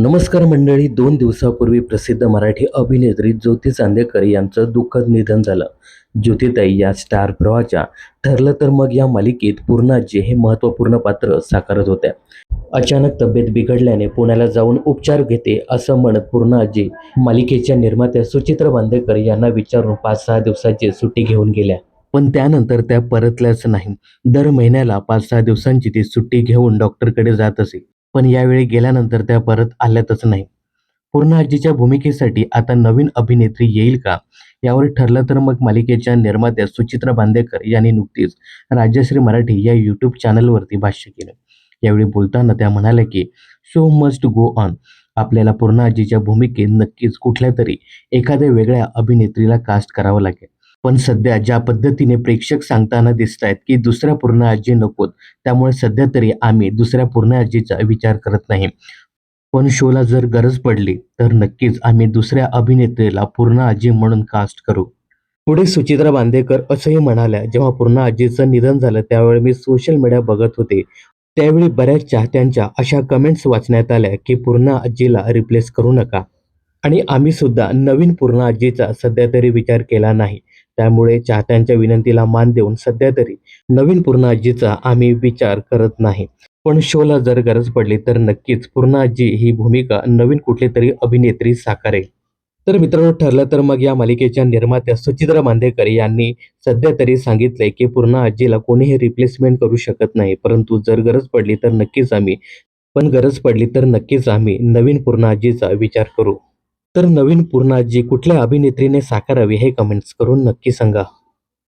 नमस्कार मंडळी दोन दिवसापूर्वी प्रसिद्ध मराठी अभिनेत्री ज्योती चांदेकर यांचं दुःखद निधन झालं. ज्योतिताई या स्टार प्रवाहाच्या ठरलं तर मग या मालिकेत पूर्णाजी हे महत्त्वपूर्ण पात्र साकारत होत्या. अचानक तब्येत बिघडल्याने पुण्याला जाऊन उपचार घेते असं म्हणत पूर्णाजी मालिकेच्या निर्मात्या सुचित्र बांदेकर यांना विचारून पाच सहा दिवसाची सुट्टी घेऊन गेल्या. पण त्यानंतर त्या परतल्याच नाही. दर महिन्याला पाच सहा दिवसांची ती सुट्टी घेऊन डॉक्टरकडे जात असे. पण यावेळी गेल्यानंतर त्या परत आल्यातच नाही. पूर्ण आजीच्या भूमिकेसाठी आता नवीन अभिनेत्री येईल का? यावर ठरलं तर मग मालिकेच्या निर्मात्या सुचित्रा बांदेकर यांनी नुकतीच राजश्री मराठी या यूट्यूब चॅनलवरती भाष्य केलं. यावेळी बोलताना त्या म्हणाल्या की शो मस्ट गो ऑन आपल्याला पूर्ण आजीच्या भूमिकेत नक्कीच कुठल्या तरी एखाद्या वेगळ्या अभिनेत्रीला कास्ट करावं लागेल. पण सध्या ज्या पद्धतीने प्रेक्षक सांगताना दिसत आहेत की दुसऱ्या पूर्ण आजी नकोत त्यामुळे सध्या तरी आम्ही दुसऱ्या पूर्ण आजीचा विचार करत नाही. पण शोला जर गरज पडली तर नक्कीच आम्ही दुसऱ्या अभिनेत्रीला पूर्ण आजी म्हणून कास्ट करू. पुढे सुचित्रा बांदेकर असंही म्हणाल्या जेव्हा पूर्ण आजीचं निधन झालं त्यावेळी मी सोशल मीडिया बघत होते. त्यावेळी बऱ्याच चाहत्यांच्या अशा कमेंट्स वाचण्यात आल्या की पूर्ण आजीला रिप्लेस करू नका. आणि आम्ही सुद्धा नवीन पूर्ण आजीचा सध्या तरी विचार केला नाही. त्यामुळे चाहत्यांच्या विनंतीला मान देऊन सध्या तरी नवीन पूर्ण आजीचा आम्ही विचार करत नाही. पण शोला जर गरज पडली तर नक्कीच पूर्ण आजी ही भूमिका नवीन कुठली तरी अभिनेत्री साकारेल. तर मित्रांनो ठरलं तर मग या मालिकेच्या निर्मात्या सुचित्रा बांदेकर यांनी सध्या तरी सांगितलंय की पूर्ण आजीला कोणीही रिप्लेसमेंट करू शकत नाही. परंतु जर गरज पडली तर नक्कीच आम्ही पण गरज पडली तर नक्कीच आम्ही नवीन पूर्ण आजीचा विचार करू. तर नवीन पूर्ण जी कुठल्या अभिनेत्रीने साकारावी हे कमेंट्स करून नक्की सांगा.